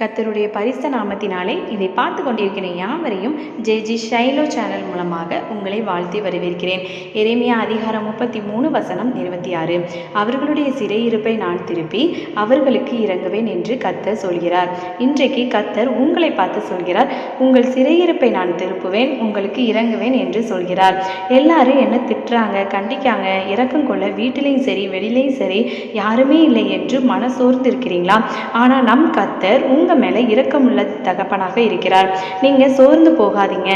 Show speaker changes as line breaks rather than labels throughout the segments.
கத்தருடைய பரிசு நாமத்தினாலே இதை பார்த்து கொண்டிருக்கிற யாவரையும் ஜே ஜி ஷைலோ சேனல் மூலமாக உங்களை வாழ்த்தி வரவேற்கிறேன். எரேமியா அதிகாரம் முப்பத்தி மூணு வசனம் இருபத்தி ஆறு அவர்களுடைய சிறையிருப்பை நான் திருப்பி அவர்களுக்கு இறங்குவேன் என்று கத்தர் சொல்கிறார். இன்றைக்கு கத்தர் உங்களை பார்த்து சொல்கிறார். உங்கள் சிறையிருப்பை நான் திருப்புவேன் உங்களுக்கு இறங்குவேன் என்று சொல்கிறார். எல்லாரும் என்ன திட்டுறாங்க கண்டிக்காங்க இறக்கம் கொள்ள வீட்டிலையும் சரி வெளியிலையும் சரி யாருமே இல்லை என்று மனசோர்ந்து இருக்கிறீங்களா ஆனால் நம் கத்தர் உங்கள் மேலே இரக்கமுள்ள தகப்பனாக இருக்கிறார். நீங்கள் சோர்ந்து போகாதீங்க.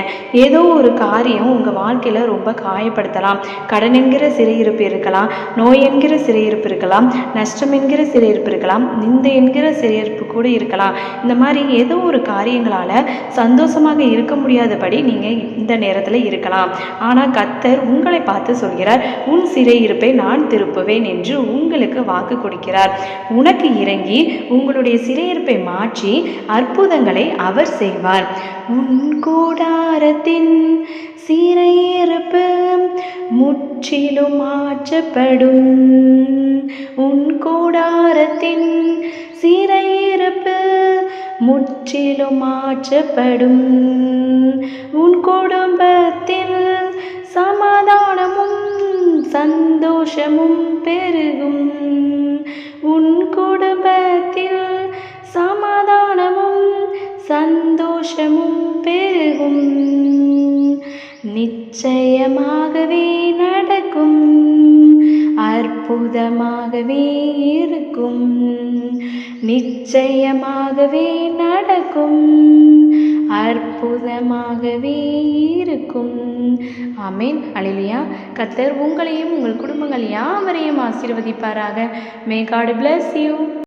ஏதோ ஒரு காரியம் உங்கள் வாழ்க்கையில் ரொம்ப காயப்படுத்தலாம். கடன் என்கிற சிறையிருப்பு இருக்கலாம் நோய் என்கிற சிறையிருப்பு இருக்கலாம் நஷ்டம் என்கிற சிறையிருப்பு இருக்கலாம் நிந்தை என்கிற சிறையிருப்பு கூட இருக்கலாம். இந்த மாதிரி ஏதோ ஒரு காரியங்களால் சந்தோஷமாக இருக்க முடியாதபடி நீங்கள் இந்த நேரத்தில் இருக்கலாம். ஆனால் கத்தர் உங்களை பார்த்து சொல்கிறார் உன் சிறையிருப்பை நான் திருப்புவேன் என்று உங்களுக்கு வாக்கு கொடுக்கிறார். உனக்கு இறங்கி உங்களுடைய சிறையிருப்பை மாற்றி அற்புதங்களை அவர் செய்வார். உன் கூடாரத்தின் சிறையிருப்பு முற்றிலும் மாற்றப்படும். உன் கூடாரத்தின் சிறையிருப்பு முற்றிலும் மாற்றப்படும். உன் குடும்பத்தில் சமாதானமும் சந்தோஷமும் பெருகும். சந்தோஷமும் பெருகும். நிச்சயமாகவே நடக்கும். அற்புதமாகவே இருக்கும். நிச்சயமாகவே நடக்கும். அற்புதமாகவே இருக்கும். ஆமேன். அழிலியா கத்தர் உங்களையும் உங்கள் குடும்பங்கள் யாவரையும் ஆசீர்வதிப்பாராக. மே காடு பிளஸ் யூ